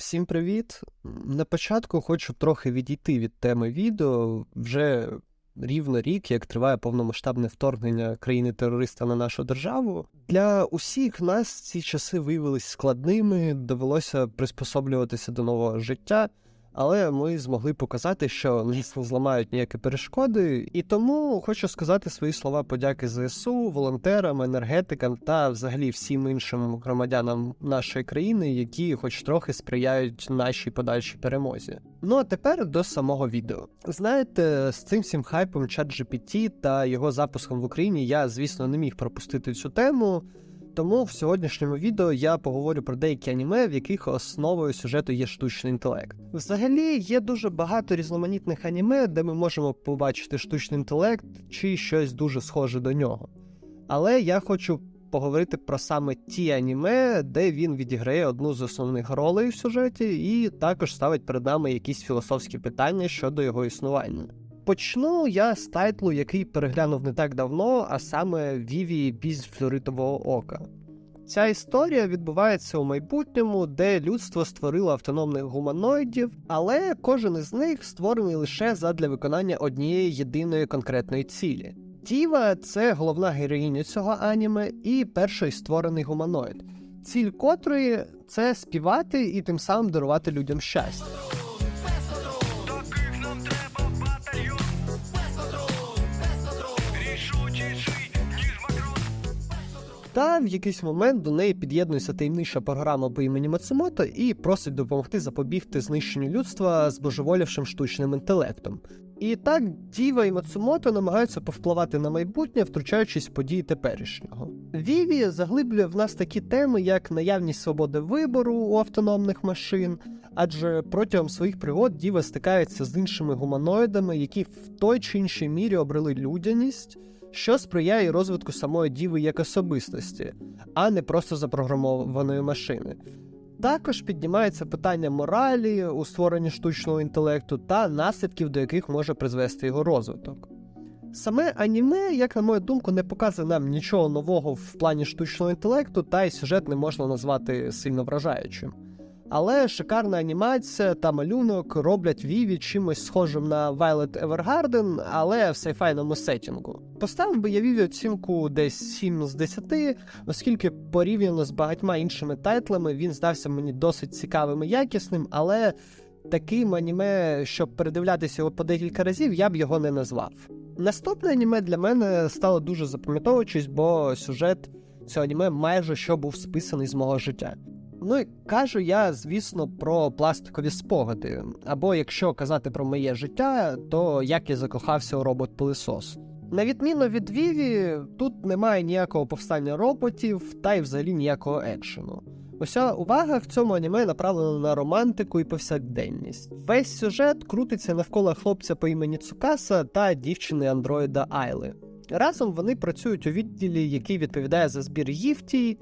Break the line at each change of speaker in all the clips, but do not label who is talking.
Всім привіт! На початку хочу трохи відійти від теми відео. Вже рівно рік, як триває повномасштабне вторгнення країни-терориста на нашу державу. Для усіх нас ці часи виявилися складними, довелося приспособлюватися до нового життя. Але ми змогли показати, що нас не зламають ніякі перешкоди, і тому хочу сказати свої слова подяки ЗСУ, волонтерам, енергетикам та взагалі всім іншим громадянам нашої країни, які хоч трохи сприяють нашій подальшій перемозі. Ну а тепер до самого відео. Знаєте, з цим всім хайпом ChatGPT та його запуском в Україні я, звісно, не міг пропустити цю тему. Тому в сьогоднішньому відео я поговорю про деякі аніме, в яких основою сюжету є штучний інтелект. Взагалі є дуже багато різноманітних аніме, де ми можемо побачити штучний інтелект чи щось дуже схоже до нього. Але я хочу поговорити про саме ті аніме, де він відіграє одну з основних ролей в сюжеті, і також ставить перед нами якісь філософські питання щодо його існування. Почну я з тайтлу, який переглянув не так давно, а саме Віві Біз флоритового ока. Ця історія відбувається у майбутньому, де людство створило автономних гуманоїдів, але кожен із них створений лише задля виконання однієї єдиної конкретної цілі. Тіва це головна героїня цього аніме і перший створений гуманоїд, ціль котрої це співати і тим самим дарувати людям щастя. Та в якийсь момент до неї під'єднується таємнича програма по імені Мацумото і просить допомогти запобігти знищенню людства з божеволівшим штучним інтелектом. І так Діва і Мацумото намагаються повпливати на майбутнє, втручаючись в події теперішнього. Віві заглиблює в нас такі теми, як наявність свободи вибору у автономних машин, адже протягом своїх пригод Діва стикається з іншими гуманоїдами, які в той чи іншій мірі обрели людяність що сприяє розвитку самої діви як особистості, а не просто запрограмованої машини. Також піднімається питання моралі у створенні штучного інтелекту та наслідків, до яких може призвести його розвиток. Саме аніме, як на мою думку, не показує нам нічого нового в плані штучного інтелекту, та й сюжет не можна назвати сильно вражаючим. Але шикарна анімація та малюнок роблять Віві чимось схожим на Violet Evergarden, але в сайфайному сетінгу. Поставив би я Віві оцінку десь 7 з 10, оскільки порівняно з багатьма іншими тайтлами він здався мені досить цікавим і якісним, але таким аніме, щоб передивлятися його по декілька разів, я б його не назвав. Наступне аніме для мене стало дуже запам'ятовуючись, бо сюжет цього аніме майже що був списаний з мого життя. Ну і кажу я, звісно, про пластикові спогади. Або якщо казати про моє життя, то як я закохався у робот-пилисос. На відміну від Віві, тут немає ніякого повстання роботів та й взагалі ніякого екшену. Уся увага в цьому аніме направлена на романтику і повсякденність. Весь сюжет крутиться навколо хлопця по імені Цукаса та дівчини андроїда Айли. Разом вони працюють у відділі, який відповідає за збір їфтій,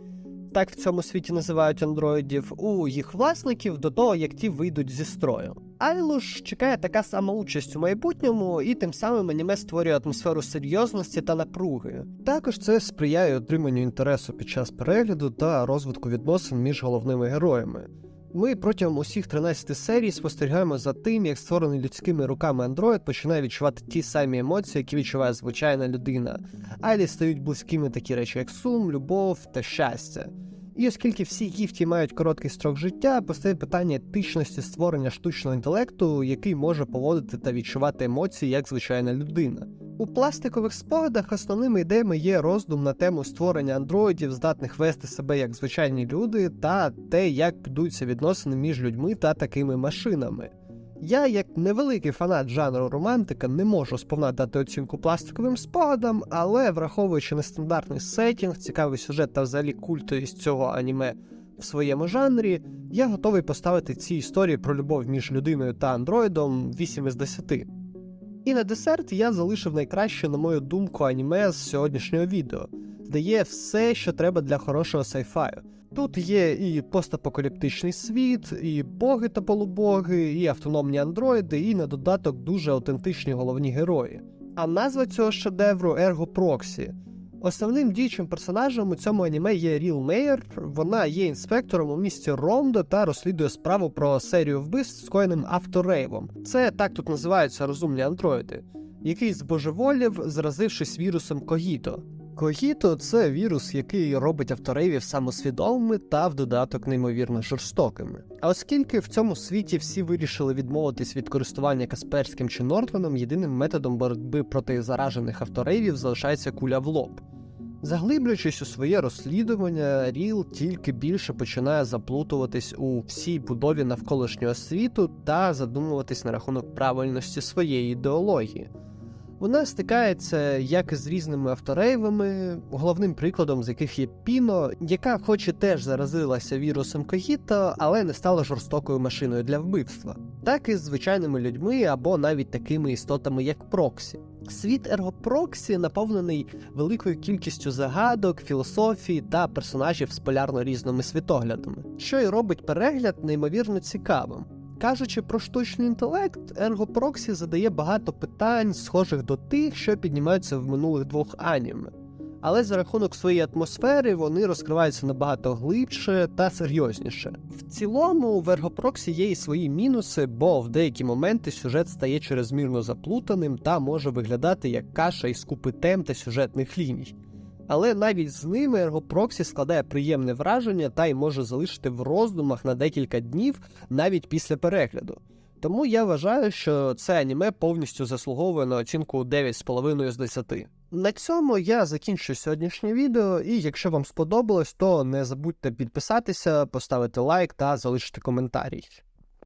так в цьому світі називають андроїдів, у їх власників до того, як ті вийдуть зі строю. Айлуш чекає така сама участь у майбутньому, і тим самим аніме створює атмосферу серйозності та напруги. Також це сприяє отриманню інтересу під час перегляду та розвитку відносин між головними героями. Ми протягом усіх 13 серій спостерігаємо за тим, як створений людськими руками андроїд починає відчувати ті самі емоції, які відчуває звичайна людина. Айлі стають близькими такі речі, як сум, любов та щастя. І оскільки всі гіфті мають короткий строк життя, постає питання етичності створення штучного інтелекту, який може поводити та відчувати емоції як звичайна людина. У пластикових спогадах основними ідеями є роздум на тему створення андроїдів, здатних вести себе як звичайні люди, та те, як будуються відносини між людьми та такими машинами. Я, як невеликий фанат жанру романтика, не можу сповна дати оцінку пластиковим спогадам, але враховуючи нестандартний сетінг, цікавий сюжет та взагалі культовість цього аніме в своєму жанрі, я готовий поставити ці історії про любов між людиною та андроїдом 8 із 10. І на десерт я залишив найкраще, на мою думку, аніме з сьогоднішнього відео, де є все, що треба для хорошого сайфаю. Тут є і постапокаліптичний світ, і боги та полубоги, і автономні андроїди, і на додаток дуже аутентичні головні герої. А назва цього шедевру Ерго Проксі. Основним діючим персонажем у цьому аніме є Ріл Мейер. Вона є інспектором у місті Рондо та розслідує справу про серію вбивств скоєним авторейвом. Це так тут називаються розумні андроїди, який збожеволів, заразившись вірусом Когіто. Когіто це вірус, який робить авторейвів самосвідомими та в додаток неймовірно жорстокими. А оскільки в цьому світі всі вирішили відмовитись від користування Касперським чи Нортоном, єдиним методом боротьби проти заражених авторейвів залишається куля в лоб. Заглиблюючись у своє розслідування, Ріл тільки більше починає заплутуватись у всій будові навколишнього світу та задумуватись на рахунок правильності своєї ідеології. Вона стикається як із різними авторейвами, головним прикладом з яких є Піно, яка хоч і теж заразилася вірусом Когіто, але не стала жорстокою машиною для вбивства, так і з звичайними людьми або навіть такими істотами, як Проксі. Світ Ергопроксі наповнений великою кількістю загадок, філософії та персонажів з полярно різними світоглядами, що й робить перегляд неймовірно цікавим. Кажучи про штучний інтелект, Ергопроксі задає багато питань, схожих до тих, що піднімаються в минулих двох аніме. Але за рахунок своєї атмосфери вони розкриваються набагато глибше та серйозніше. В цілому, в Ергопроксі є і свої мінуси, бо в деякі моменти сюжет стає чрезмірно заплутаним та може виглядати як каша із купи тем та сюжетних ліній. Але навіть з ними Ергопроксі складає приємне враження та й може залишити в роздумах на декілька днів навіть після перегляду. Тому я вважаю, що це аніме повністю заслуговує на оцінку 9,5 з 10. На цьому я закінчу сьогоднішнє відео, і якщо вам сподобалось, то не забудьте підписатися, поставити лайк та залишити коментарій.